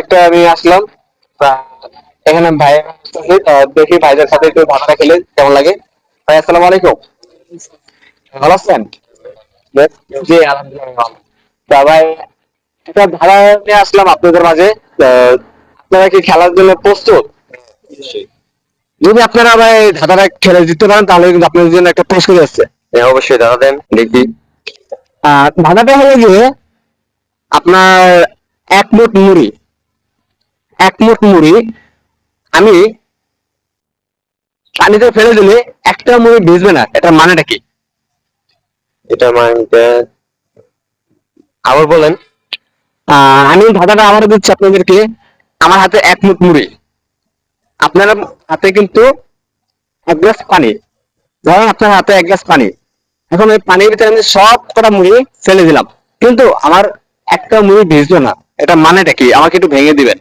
একটা আমি আসলাম। এখানে ভাই দেখি ভাইদের সাথে একটু ধাঁধাটা খেলে কেমন লাগে। ভাই আসসালামু আলাইকুম। ভালো আছেন? জি আলহামদুলিল্লাহ। ভাই একটা ধারা নিয়ে আসলাম আপনাদের মাঝে। আপনারা কি খেলার জন্য প্রস্তুত? যদি আপনারা ভাই ধাঁধাটা খেলে দিতে পারেন তাহলে কিন্তু আপনাদের জন্য একটা পুরস্কার আসছে হ্যাঁ অবশ্যই দাদা দেন দেখি। ধাঁধাটা হলো গিয়ে আপনার এক মুঠ মুড়ি। এক মুঠ মুড়ি আমি পানিতে ফেলে দিলে একটা মুড়ি ভিজবে না। এটা মানেটা কি? এটা মানে আবার বলেন। আমি ধাঁধাটা আবার দিচ্ছি আপনাদেরকে। আমার হাতে এক মুঠ মুড়ি। আপনার হাতে কিন্তু এক গ্লাস পানি। ধরেন আপনার হাতে এক গ্লাস পানি। এখন ওই পানির ভিতরে আমি সব কটা মুড়ি ফেলে দিলাম। কিন্তু আমার একটা মুড়ি ভিজলো না। এটা মানেটা কি? আমাকে একটু ভেঙে দিবেন।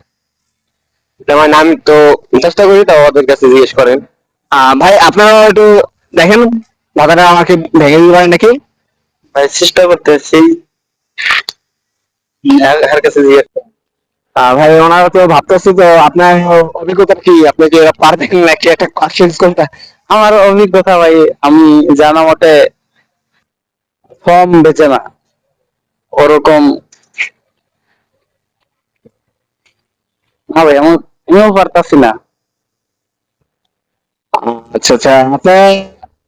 মানে আমি তো চেষ্টা করি ওদের কাছে জিজ্ঞেস করেন। ভাই আপনারা একটু দেখেন ধাঁধাটা আমাকে ভেঙে দিতে পারেন নাকি? ভাই চেষ্টা করতেছি। কাছে জিজ্ঞেস ভাই ওনারা তো ভাবতেছি তো আপনার অভিজ্ঞতা কি? আপনি কি পারবেন নাকি একটা কোশ্চেন কোনটা আমার অভিজ্ঞতা ভাই আমি জানা মতে ফর্ম বেচে না। ওরকম। ভাই এমন আমিও পারতাছি না। আচ্ছা আচ্ছা আপনার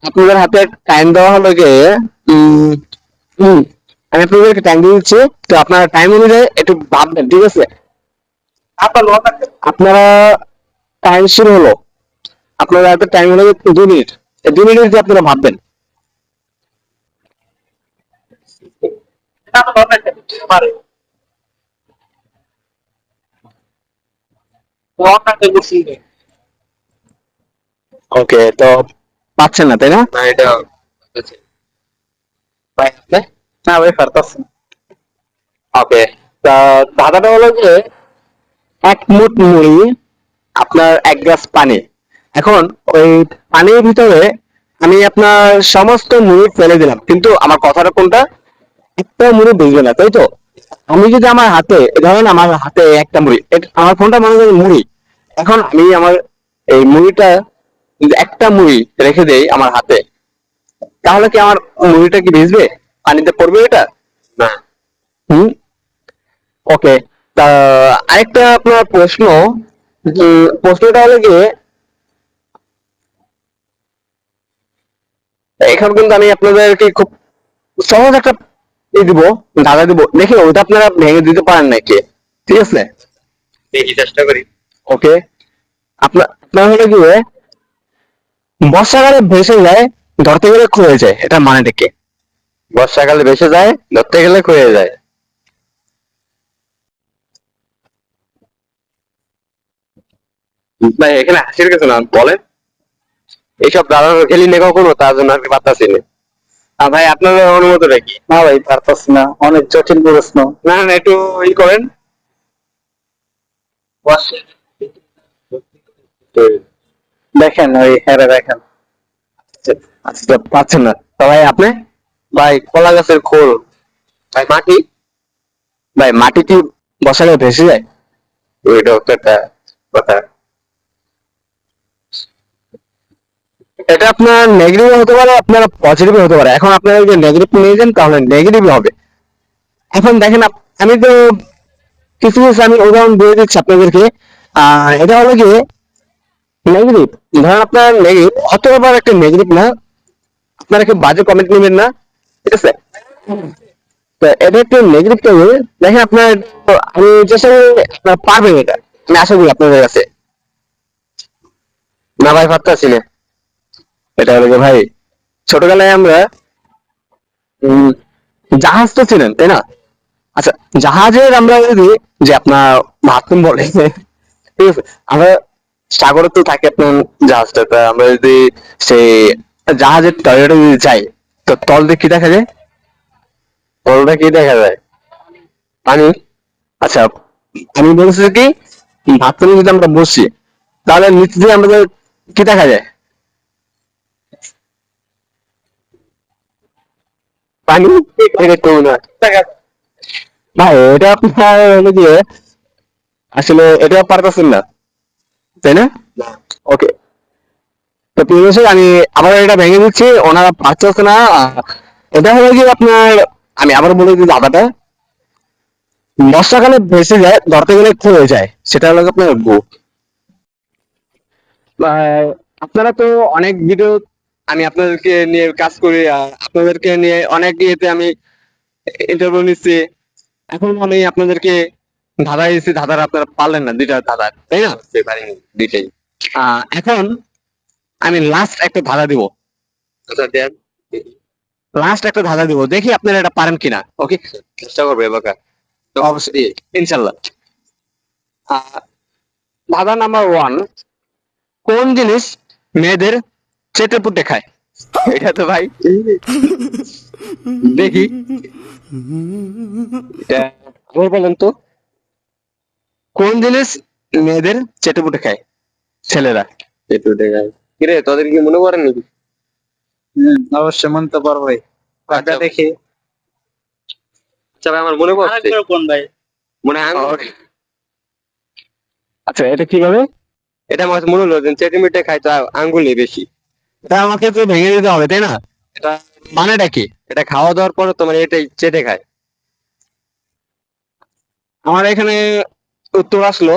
আপনাদের হাতে টাইম দেওয়া হলো যে আমি আপনাদেরকে টাইম দিয়ে দিচ্ছি তো আপনার টাইম অনুযায়ী একটু ভাববেন ঠিক আছে? আপনারা টাইম শুরু হলো আপনার হাতে টাইম হলো যে দুই মিনিট দুই মিনিট দিয়ে আপনারা ভাববেন। ওকে তো পাচ্ছেন না তাই না? না এটা না ভাই পারতাছি। ওকে তা ধাঁধাটা হলো যে এক মুঠ মুড়ি আপনার এক গ্লাস পানি। এখন ওই পানির ভিতরে আমি আপনার সমস্ত মুড়ি ফেলে দিলাম কিন্তু আমার কথাটা কোনটা? একটা মুড়ি বুঝবে না তাই তো? আমি যদি আমার হাতে ধরেন আমার হাতে একটা মুড়ি আমার ফোনটা মনে করেন মুড়ি। এখন আমি আমার এই মুড়িটা একটা মুড়ি রেখে দেই আমার হাতে তাহলে কি আমার মুড়িটা কি ভিজবে? পানিতে পড়বে এটা? না। হুম? ওকে তা আরেকটা আপনার প্রশ্ন প্রশ্নটা হলো গিয়ে এখন কিন্তু আমি আপনাদেরকে খুব সহজ একটা ই দিব দাদা দিব। দেখি ওইটা আপনারা ভেঙে দিতে পারেন নাকি? ঠিক আছে? দেখি চেষ্টা করি। ওকে? আপনার আপনার হলো গিয়ে বর্ষাকালে ভেসে যায় ধরতে গেলে ক্ষয়ে যায় এটা মানেটা কি? বর্ষাকালে ভেসে যায় ধরতে গেলে ক্ষয়ে যায়। ভাই এখানে হাসির কিছু না বলেন। এইসব দাদা খেলি নেই কখনো তার জন্য আর কি পারতাছি না। ভাই আপনার অনুমতিটা কি? না ভাই পারতাছি না অনেক জটিল প্রশ্ন। না না একটু ই করেন। দেখেন ওই হেরে দেখেন। আচ্ছা পাচ্ছেন না। তো ভাই আপনি? ভাই কলা গাছের খোল। ভাই মাটি? ভাই মাটি কি বসালে ভেসে যায়? কথা। এটা আপনার নেগেটিভ হতে পারে আপনার পজিটিভ হতে পারে। এখন আপনারা যদি নেগেটিভ নিয়ে যান তাহলে নেগেটিভ হবে। এখন দেখেন আমি তো কিছু কিছু আমি উদাহরণ দিয়ে দিচ্ছি আপনাদেরকে। এটা হলো কি নেগেটিভ ধরেন আপনার নেগেটিভ অত আবার একটা নেগেটিভ না। আপনারা কি বাজে কমেন্ট নেবেন না। ঠিক আছে? তো এটা একটু নেগেটিভ থাকবে দেখেন আপনার, আমি চেষ্টা করি আপনার পারবেন এটা। আমি আশা করি আপনাদের কাছে। না ভাই পারতাছি না। এটা হলো ভাই, ছোটবেলায় আমরা জাহাজ তো ছিলেন তাই না? আচ্ছা জাহাজের আমরা যদি, যে আপনার ভাতুম বলে, ঠিক আছে? আমরা সাগরে তো থাকে আপনার জাহাজটা তা আমরা যদি সেই জাহাজের টয়লেটে যদি যাই, তো তল দিয়ে কি দেখা যায়? তলটা কি দেখা যায়? পানি? আচ্ছা আমি বলছি কি, বাথরুমে যদি আমরা বসি, তাহলে নিচে দিয়ে আমাদের কি দেখা যায়? পানি? ভাই, এটা আপনার আসলে এটা পারতেছেন না। তাই না? ওকে তো প্রিয় দর্শক, আমি আবার এটা ভেঙে দিচ্ছি ওনারা পারতেছে না। এটা হলো কি আপনার আমি আবার বলে দিই দাদাটা বর্ষাকালে ভেসে যায় ধরতে গেলে ক্ষয়ে যায় সেটা হলো আপনার গো। আপনারা তো অনেক ভিডিও আমি আপনাদেরকে নিয়ে কাজ করি আপনাদেরকে নিয়ে অনেক ইয়েতে আমি ইন্টারভিউ নিচ্ছি। এখন আমি আপনাদেরকে ধাঁধা দিচ্ছি ধাঁধার আপনারা পারলেন না দুইটা ধাঁধা তাই না? পারিনি দুইটাই। এখন আমি লাস্ট একটা ধাঁধা দিব। আচ্ছা লাস্ট একটা ধাঁধা দিব দেখি আপনারা এটা পারেন কিনা ওকে চেষ্টা করবে এবার অবশ্যই ইনশাল্লাহ ধাঁধা নাম্বার ওয়ান কোন জিনিস মেয়েদের চেটে পুটে খায়? এটা তো ভাই। দেখি। বলেন তো। কোন জিনিস মেয়েদের চেটে পুটে খায়? ছেলেরা। একটু দেখায় কিরে তোদের কি মনে করেন নাকি? অবশ্যই মানতে পারবে আচ্ছা। দেখি। আচ্ছা ভাই আমার মনে পড়ছে। কোন ভাই? মনে হয় আচ্ছা এটা কীভাবে? এটা আমার মনে হলো যে চেটিমিটে খাই তো আঙ্গুলই বেশি। এটা আমাকে তো ভেঙে দিতে হবে তাই না? এটা মানেটা কি? এটা খাওয়া দাওয়ার পরে তোমার এটাই চেটে খায়। আমার এখানে উত্তর আসলো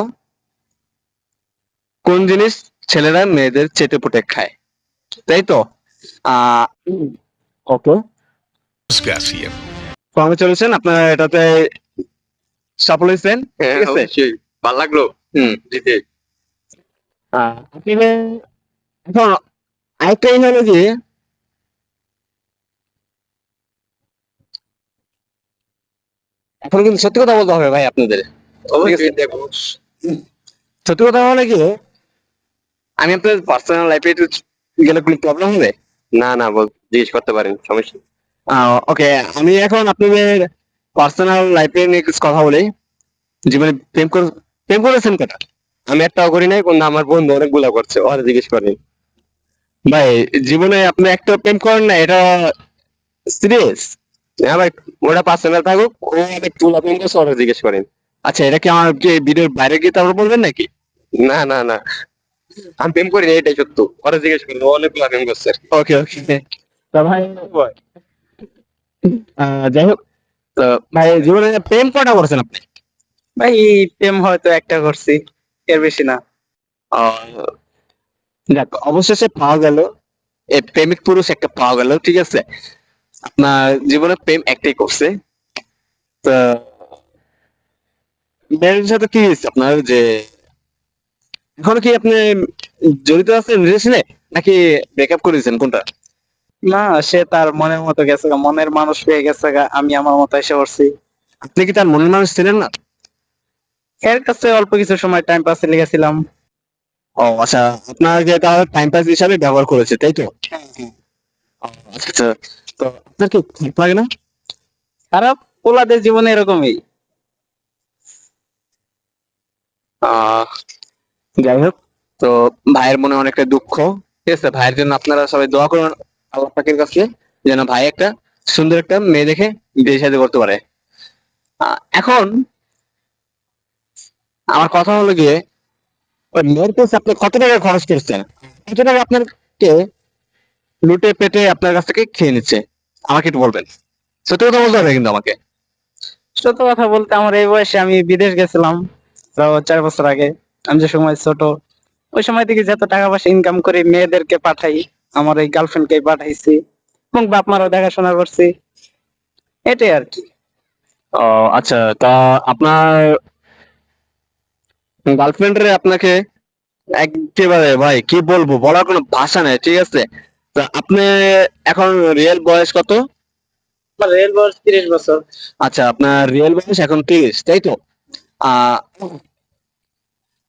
কোন জিনিস ছেলেরা মেয়েদের চেটে পুটে খায়? তাই তো? ওকে। Garcia. কংগ্রেচুলেশন আপনারা এটাতে সফল হয়েছেন? হ্যাঁ ভালো লাগল। হুম। জিতে আপনি এখন আরেকটা ইয়ে হলো যে এখন কিন্তু সত্যি কথা বলতে হবে ভাই আপনাদের। সত্যি কথা হলে কি? আমি আপনাদের পার্সোনাল লাইফে একটু গেলে কোনো প্রবলেম হবে? না না বল জিজ্ঞেস করতে পারেন সমস্যা। ওকে আমি এখন আপনাদের পার্সোনাল লাইফে নিয়ে কিছু কথা বলি। জীবনে প্রেম করে প্রেম করেছেন কটা? আমি একটাও করি নাই কিন্তু আমার বন্ধু অনেকগুলা করছে ওরা জিজ্ঞেস করেন ভাই জীবনে আপনি একটা প্রেম করেন না এটা সিরিয়াস হ্যাঁ ভাই ওটা পার্সোনাল থাকুক ও অনেক তুলা প্রেম করছে ওরা জিজ্ঞেস করেন। আচ্ছা এটা কি আমার কি ভিডিওর বাইরে গিয়ে তারপর বলবেন নাকি? না না না। আমি প্রেম করি না এটাই সত্য। ওরা জিজ্ঞেস করেন ও অনেকগুলা প্রেম করছে। ওকে ওকে ভাই আহ, যাই হোক ভাই জীবনে প্রেম কটা করেছেন আপনি? ভাই প্রেম হয়তো একটা করছি এর বেশি না। আহ, যাক অবশেষে পাওয়া গেল এই প্রেমিক পুরুষ একটা পাওয়া গেল ঠিক আছে? আপনার জীবনে প্রেম একটাই করছে। তো মেয়ের সাথে কি আপনার যে এখন কি আপনি জড়িত আছেন রিলেশনে নাকি ব্রেকআপ করেছেন? কোনটা? না সে তার মনের মতো গেছে গা, মনের মানুষ পেয়ে গেছে গা, আমি আমার মতো এসে পড়ছি। আপনি কি তার মনের মানুষ ছিলেন না? এর কাছে অল্প কিছু সময় টাইম পাসে লেগেছিলাম। ও আচ্ছা আপনার যে তাহলে টাইম পাস হিসাবে ব্যবহার করেছে তাই তো? ও, আচ্ছা আচ্ছা। তো আপনার কি খারাপ লাগে না? খারাপ পোলাদের জীবনে এরকমই। যাই হোক, তো ভাইয়ের মনে অনেকটা দুঃখ। ঠিক আছে, ভাইয়ের জন্য আপনারা সবাই দোয়া করুন আল্লাহ পাকের কাছে, যেন ভাই একটা সুন্দর একটা মেয়ে দেখে বিয়ে শাদী করতে পারে। এখন আমার কথা হলো গিয়ে, ওই মেয়ের কাছে আপনি কত টাকা খরচ করছেন? কত টাকা আপনাকে লুটে পেটে আপনার কাছ থেকে খেয়ে নিচ্ছে? আমাকে একটু বলবেন। সত্যি কথা বলতে হবে কিন্তু আমাকে। সত্য কথা বলতে আমার এই বয়সে আমি বিদেশ গেছিলাম। চার বছর আগে আমি যে সময় ছোট ওই সময় থেকে যত টাকা পয়সা ইনকাম করে মেয়েদেরকে পাঠাই আমার এই গার্লফ্রেন্ডকে পাঠাইছি এবং বাপ মারও দেখাশোনা করছি এটাই আর কি। ও আচ্ছা তা আপনার গার্লফ্রেন্ডের আপনাকে একেবারে ভাই কি বলব বলার কোনো ভাষা নেই ঠিক আছে? তা আপনি এখন রিয়েল বয়স কত? আমার রেল বয়স তিরিশ বছর। আচ্ছা আপনার রিয়েল বয়স এখন তিরিশ তাই তো?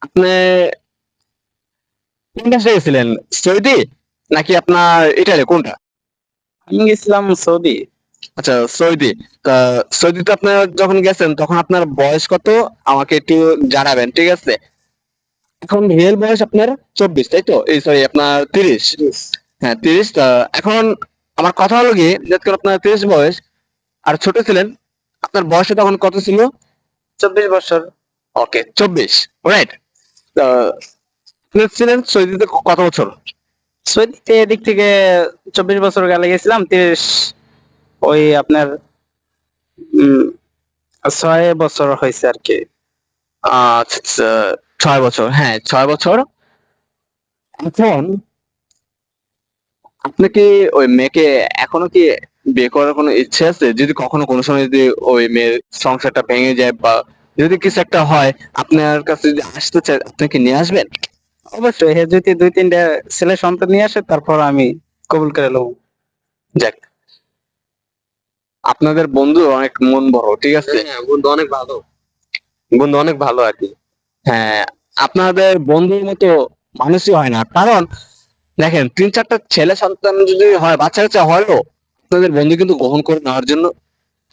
আপনি কোন দেশে গেছিলেন? সৌদি? নাকি আপনার ইটালি? কোনটা? আমি গেছিলাম সৌদি। আচ্ছা সৌদি। তা সৌদিতে আপনার যখন গেছেন তখন আপনার বয়স কত? আমাকে একটু জানাবেন ঠিক আছে? এখন রিয়েল বয়স আপনার চব্বিশ তাই তো? এই সরি আপনার তিরিশ। হ্যাঁ তিরিশ। তা এখন আমার কথা হলো কি যাতে আপনার তিরিশ বয়স আর ছোট ছিলেন আপনার বয়সে তখন কত ছিল? চব্বিশ বছর। ওকে চব্বিশ রাইট ছিলেন সৌদিতে কত বছর? সৌদিতে এদিক থেকে চব্বিশ বছর গেলে গেছিলাম তিরিশ ওই আপনার ছয় বছর হয়েছে আর কি। আচ্ছা আচ্ছা, ছয় বছর হ্যাঁ ছয় বছর। এখন আপনি কি ওই মেয়েকে এখনও কি বিয়ে করার কোনো ইচ্ছে আছে? যদি কখনো কোনো সময় যদি ওই মেয়ের সংসারটা ভেঙে যায় বা যদি কিছু একটা হয় আপনার কাছে যদি আসতে চায় আপনি কি নিয়ে আসবেন? অবশ্যই হে যদি দুই তিনটা ছেলে সন্তান নিয়ে আসে তারপর আমি কবুল করে নেব। যাক। আপনাদের বন্ধু অনেক মন বড় ঠিক আছে? হ্যাঁ বন্ধু অনেক ভালো। বন্ধু অনেক ভালো আর কি। হ্যাঁ আপনাদের বন্ধুর মতো মানুষই হয় না। কারণ দেখেন তিন চারটা ছেলে সন্তান যদি হয় বাচ্চা কাচ্চা হয়ও আপনাদের বন্ধু কিন্তু গ্রহণ করে নেওয়ার জন্য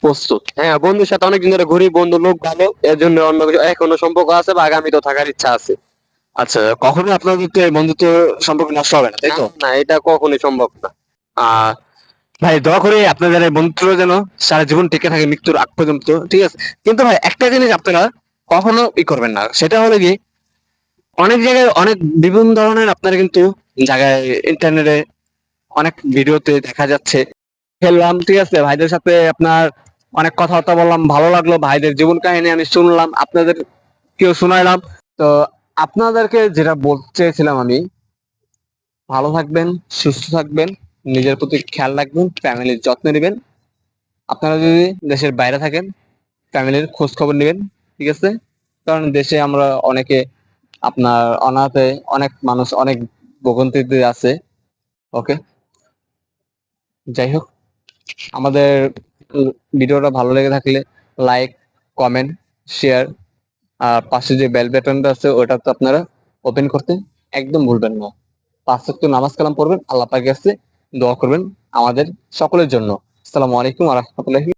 প্রস্তুত। হ্যাঁ বন্ধুর সাথে অনেকদিন ধরে ঘুরি বন্ধু লোক ভালো এর জন্য অন্য কিছু এখনও সম্পর্ক আছে বা আগামীতেও থাকার ইচ্ছা আছে। আচ্ছা কখনো আপনাদের তো এই বন্ধুত্ব সম্পর্ক নষ্ট হবে না তাই তো? না এটা কখনোই সম্ভব না। আহ ভাই দয়া করে আপনাদের এই বন্ধুত্ব যেন সারা জীবন টিকে থাকে মৃত্যুর আগ পর্যন্ত ঠিক আছে? কিন্তু ভাই একটা জিনিস আপনারা কখনো ই করবেন না সেটা হলো কি অনেক জায়গায় অনেক বিভিন্ন ধরনের আপনারা কিন্তু জায়গায় ইন্টারনেটে অনেক ভিডিওতে দেখা যাচ্ছে। খেললাম, ঠিক আছে? ভাইদের সাথে আপনার অনেক কথাবার্তা বললাম, ভালো লাগল। ভাইদের জীবন কাহিনী আমি শুনলাম, আপনাদের কেউ শুনাইলাম। তো আপনাদেরকে যেটা বলতে চেয়েছিলাম আমি, ভালো থাকবেন, সুস্থ থাকবেন, নিজের প্রতি খেয়াল রাখবেন, ফ্যামিলির যত্ন নেবেন। আপনারা যদি দেশের বাইরে থাকেন, ফ্যামিলির খোঁজ খবর নেবেন, ঠিক আছে? কারণ দেশে আমরা অনেকে আপনার অনাথে, অনেক মানুষ অনেক ভোগান্তিতে আছে, ওকে? যাই হোক। আমাদের ভিডিওটা ভালো লেগে থাকলে লাইক কমেন্ট শেয়ার আর পাশে যে বেল বাটনটা আছে, ওটা তো আপনারা ওপেন করতে একদম ভুলবেন না। পাশে তো নামাজ কালাম পড়বেন, আল্লাহ পাকের কাছে দোয়া করবেন আমাদের সকলের জন্য। আসসালামু আলাইকুম আ রহমতুল্লাহি